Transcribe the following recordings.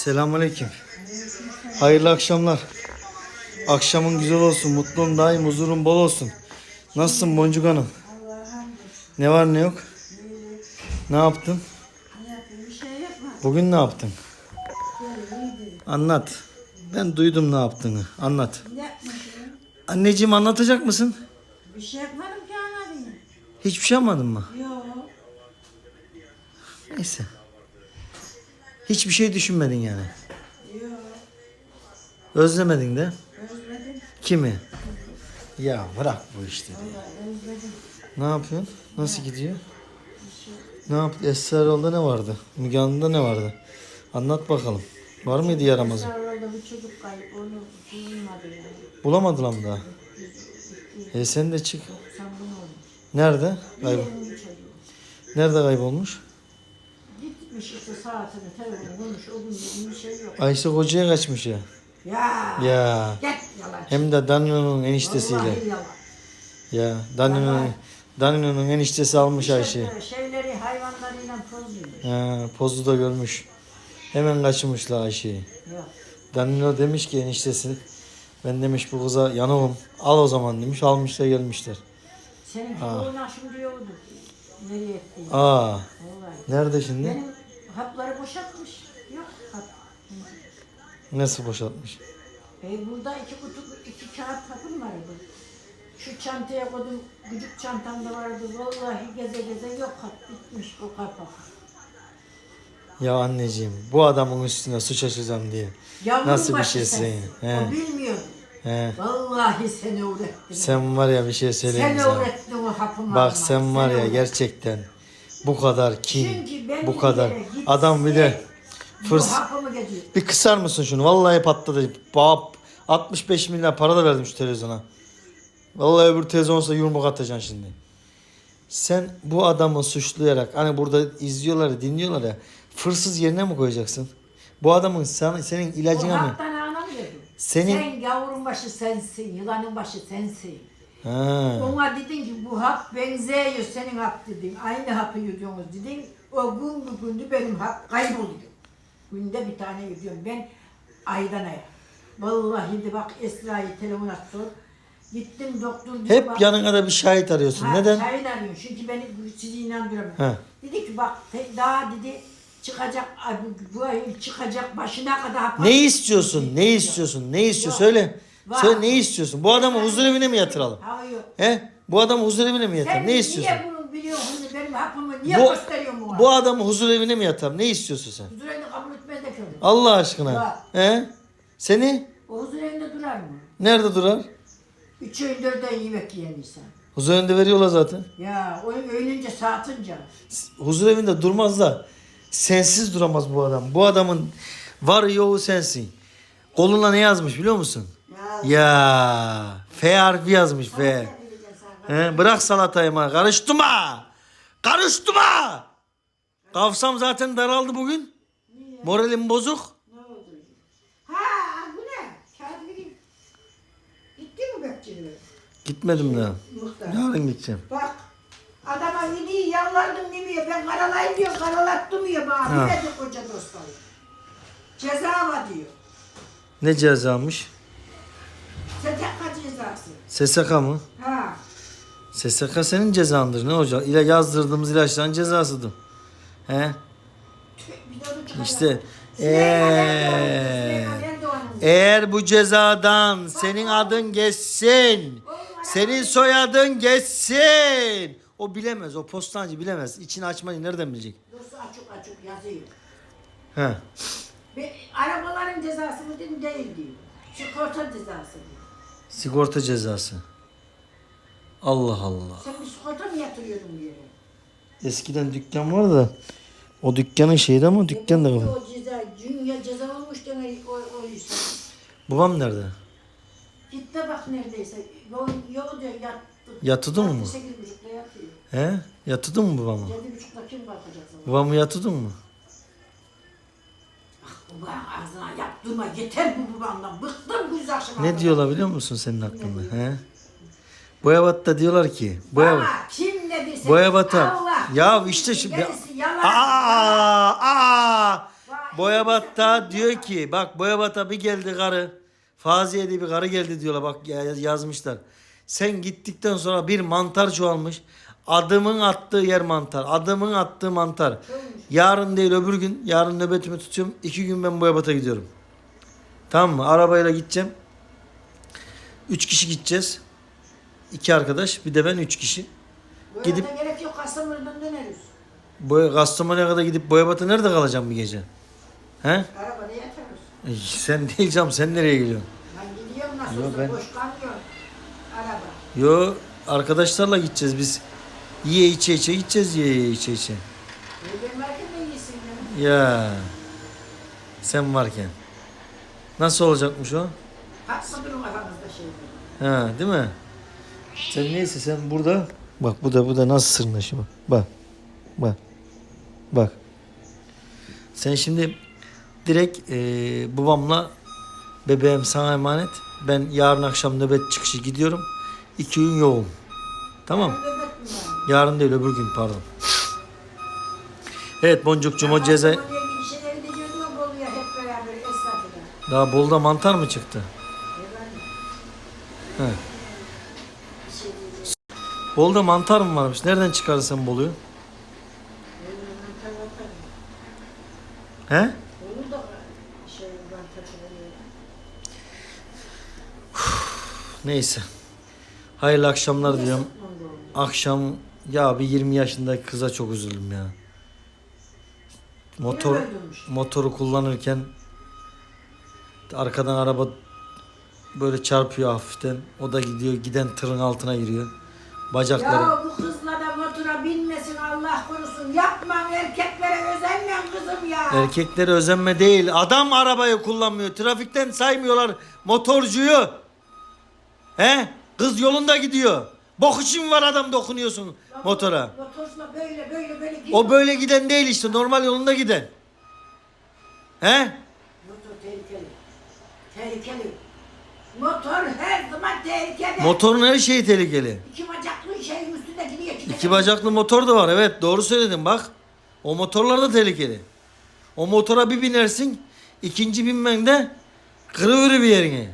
Selamünaleyküm. Hayırlı akşamlar. Akşamın güzel olsun, mutluluğun daim, huzurun bol olsun. Nasılsın Boncuk Hanım? Ne var ne yok? Ne yaptın? Bugün ne yaptın? Anlat. Ben duydum ne yaptığını. Anlat. Anneciğim anlatacak mısın? Bir şey yapmadım ki anladın. Hiçbir şey yapmadın mı? Yok. Neyse. Hiçbir şey düşünmedin yani. Yok. Özlemedin de. Özledim. Kimi? Ya bırak bu işleri. Vallahi özledim. Ne yapıyorsun? Nasıl gidiyor? Ne yaptı? Esrarol'da ne vardı? Müge Anlı'da ne vardı? Anlat bakalım. Var mıydı yaramazı? Sarılarda bir çocuk kayıp. Onu bulunmadı yani. Bulamadılar mı daha? E sen de çık. Sen bunu olmuş. Nerede? Kaybol. Nerede kaybolmuş? Gitmiş işte saatini, telefonu bulmuş. O gün bir şey yok. Ayşe Hoca'ya kaçmış ya. Ya. Ya. Git yalan. Hem de Danino'nun eniştesiyle. Vallahi yalan. Ya Danino'nun Danino'nun eniştesi almış Ayşe'yi. İşte şeyleri hayvanlarıyla pozuyor. Ha, pozu da görmüş. Hemen kaçırmışlar Ayşe'yi. Yok. Danilo demiş ki eniştesi ben demiş bu kıza yanığım. Al o zaman demiş. Almışlar gelmişler. Senin çocuğuna şimdi diyordu. Nereye ettiğini. Aa, Vallahi. nerede şimdi? Benim hapları boşaltmış. Yok hap. Nasıl boşaltmış? E burada iki kutu, iki kağıt hapım vardı. Şu çantaya koydum, küçük çantamda vardı. Vallahi geze geze yok hap bitmiş o kapak. Ya anneciğim bu adamın üstüne suç açacağım diye. Yavrum Nasıl bir şeysin? He. O bilmiyordu. He. Vallahi seni öğrettim. Sen var ya bir şey söyleyeyim Sen sana. öğrettin o hapımı Bak sen var ya gerçekten bu kadar kin, Çünkü ben bu bir kadar. yere gitsem, Adam bir de Bu fırs hapımı bir kısar mısın şunu? Vallahi patladı. Bab 65 milyar para da verdim şu televizyona. Vallahi öbür televizyon olsa yumruk atacaksın şimdi. Sen bu adamı suçlayarak hani burada izliyorlar dinliyorlar ya fırsız yerine mi koyacaksın? Bu adamın sana, senin ilacına mı? Senin- Sen yavrun başı sensin, yılanın başı sensin. Ha. Ona dedin ki bu hap benziyor senin hap dedin. Aynı hapı yutuyorsunuz dedin. O gün bugündü benim hap kayboluyor. Günde bir tane yutuyorum. Ben aydan aya. Vallahi de bak Esra'yı telefona sor. Gittim doktor Hep bak- yanına da bir şahit arıyorsun. Ha, Neden? Şahin arıyor. Çünkü beni sizi inandıramıyor. Ha. Dedi ki bak daha dedi çıkacak ay, bu, bu ay çıkacak başına kadar. Ne istiyorsun? Ne istiyorsun? Ne istiyor? Yok. Söyle. Var. Söyle ne istiyorsun? Bu adamı huzur evine mi yatıralım? Hayır. He? Bu adamı huzur evine mi Sen yatıralım? Ne istiyorsun? niye bunu biliyorsun? Benim hapımı niye Bu, gösteriyorsun bana? bu adamı huzur evine mi yatalım? Ne istiyorsun sen? Huzur evinde kabul etmez de kötü. Allah aşkına. He? Seni O huzur evinde durar mı? nerede durar? Üç öğün dört öğün yemek yiyen insan. Huzur evinde veriyorlar zaten. Ya o öğününce saatınca. Huzur evinde durmaz da sensiz duramaz bu adam. Bu adamın var yoğu sensin. Koluna ne yazmış biliyor musun? Ya. Ya F harfi yazmış F. He, bırak salatayı ma. Karıştırma. Karıştırma. Kafsam zaten daraldı bugün. Moralim bozuk. Ne oldu? Ha bu ne? Kağıt vereyim. Gitti mi bekçiliğe? Gitmedim daha. Muhtar. Yarın gideceğim. Bak demiyor. Ben karalayım diyor. Karalattım diyor bana. Ha. Bir de koca dostlarım. Ceza var diyor. Ne cezamış? STK cezası. SSK mı? Ha. SSK senin cezandır ne olacak? İle yazdırdığımız ilaçların cezasıdır. He? Tüh, Bir de onu çıkaracağım. İşte Süleyman Erdoğan, eee Süleyman Erdoğan'ın. eğer bu cezadan senin adın geçsin, senin soyadın geçsin. O bilemez, o postancı bilemez. İçini açmayı nereden bilecek? Dostu açık açık yazıyor. He. Ve arabaların cezası mı dedim değil diyor. Sigorta cezası diyor. Sigorta cezası. Allah Allah. Sen bir sigorta mı yatırıyordun bir yere? Eskiden dükkan vardı da o dükkanın şeydi ama dükkan da O kapalı. ceza, dünya ceza olmuş demek o, o yüzden. Babam nerede? Git de bak neredeyse. Yo, yo diyor yattı. Yatıdı mı? Sekiz buçukta yatıyor. He? Yatıdın mı babamı? Yedi buçukta kim bakacak sana? Babamı yatıdın mı? Ulan ağzına yaptırma yeter bu babamdan. Bıktım bu akşam. Ne diyorlar biliyor musun senin hakkında? He? Boyabat'ta diyorlar ki Boyabat. Ama kim ne dese. Boyabat'a. Allah. Ya işte şimdi. Gerisi yalan. Aa, aa. Vay. Boyabat'ta diyor ki bak Boyabat'a bir geldi karı. Faziye diye bir karı geldi diyorlar bak ya- yazmışlar. Sen gittikten sonra bir mantar çoğalmış. Adımın attığı yer mantar. Adımın attığı mantar. Yarın değil öbür gün. Yarın nöbetimi tutuyorum. İki gün ben Boyabat'a gidiyorum. Tamam mı? Arabayla gideceğim. Üç kişi gideceğiz. İki arkadaş. Bir de ben üç kişi. Böyle Gidip- gerek yok Kastamonu'dan döneriz. Boya, Kastamonu'ya kadar gidip Boyabat'a nerede kalacağım bir gece? He? Arabada yatarız. Ey, Sen değil canım sen nereye gidiyorsun? Ben gidiyorum nasıl Yo, olsa ben- boş kalmıyor. Araba. Yo arkadaşlarla gideceğiz biz. Yiye içe içe gideceğiz yiye içe içe. Öyle varken de iyisin canım. Ya sen varken. Nasıl olacakmış o? Kalkma aranızda şey. Ha değil mi? Sen neyse sen burada. Bak bu da bu da nasıl sırnaşıyor bak. Bak. Bak. Bak. Sen şimdi direkt eee, babamla bebeğim sana emanet. Ben yarın akşam nöbet çıkışı gidiyorum. İki gün yoğum. Tamam. Ben nöbet mi var? Yarın değil öbür gün pardon. Evet Boncukcuğum o esnafla. Daha Bolu'da mantar mı çıktı? He. Şey. Bolu'da mantar mı varmış? Nereden çıkardın sen Bolu'yu? He? Şey. Neyse. Hayırlı akşamlar olur. Akşam ya bir 20 yaşındaki kıza çok üzüldüm ya. Motor motoru kullanırken arkadan araba böyle çarpıyor hafiften. O da gidiyor giden tırın altına giriyor. Bacakları. Ya bu kızla da motora binmesin Allah korusun. Yapma erkeklere özenme kızım ya. Erkeklere özenme değil. Adam arabayı kullanmıyor. Trafikten saymıyorlar motorcuyu. He? Kız yolunda gidiyor. Bok için var adam dokunuyorsun motora. Motorla böyle böyle böyle gidiyor. O böyle giden değil işte. Normal yolunda giden. He? Motor tehlikeli. Tehlikeli. Motor her zaman tehlikeli. Motorun her şeyi tehlikeli. İki bacaklı şeyin üstünde gidiyor. İki bacaklı motor da var. Evet doğru söyledin bak. O motorlar da tehlikeli. O motora bir binersin. ikinci binmende kırıvırı bir yerini.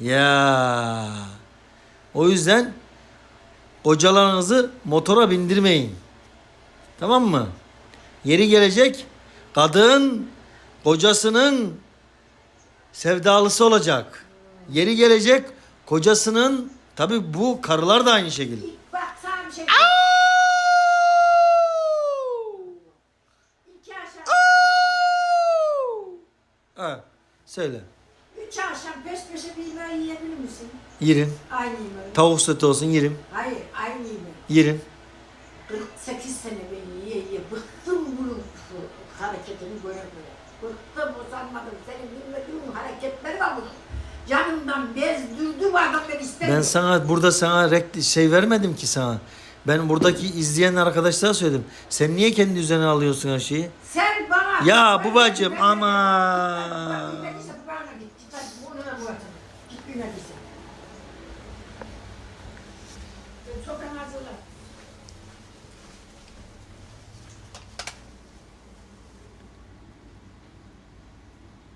Ya. O yüzden kocalarınızı motora bindirmeyin. Tamam mı? Yeri gelecek kadın kocasının sevdalısı olacak. Yeri gelecek kocasının tabi bu karılar da aynı şekilde. Bak sana bir şey İki akşam, Ha, söyle. üç akşam peş peşe bir yemeği yiyebilir misin? Yerim. Aynı yemeği. Tavuk sote olsun yerim. Hayır, Yerim. 48 sene ben yiye yiye bıktım bunun hareketini göre göre. Bıktım usanmadım. Senin bilmediğin hareketleri var bunun. Canımdan bezdürdü bu adam ben istemiyorum. Ben sana burada sana rek şey vermedim ki sana. Ben buradaki izleyen arkadaşlara söyledim. Sen niye kendi üzerine alıyorsun her şeyi? Sen bana... Ya babacım, ama. Bak, bilmediyse bu bana git. Git hadi bunu da bu atın. Git bilmediyse. Sofranı hazırla.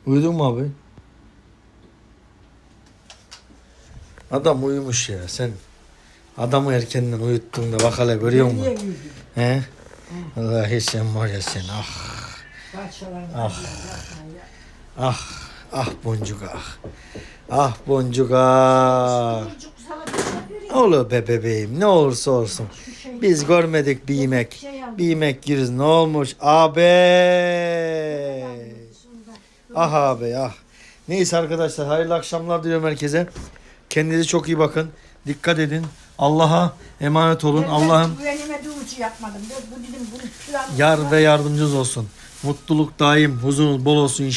Uyudun mu abi? Adam uyumuş ya sen. Adamı erkenden uyuttun da bak hele görüyor musun? Niye? He? Vallahi sen var ya sen ah. Ah. Ah. Ah boncuk ah. Ah boncuk ah. Ya. Olur be bebeğim ne olursa olsun. Biz görmedik bir yemek. Bir yemek yeriz ne olmuş abi. Ah abi ah. Neyse arkadaşlar hayırlı akşamlar diliyorum herkese. Kendinize çok iyi bakın. Dikkat edin. Allah'a emanet olun. Allah'ım yapmadım. Bu dedim bunu plan yar ve yardımcınız olsun. Mutluluk daim, huzurunuz bol olsun inşallah.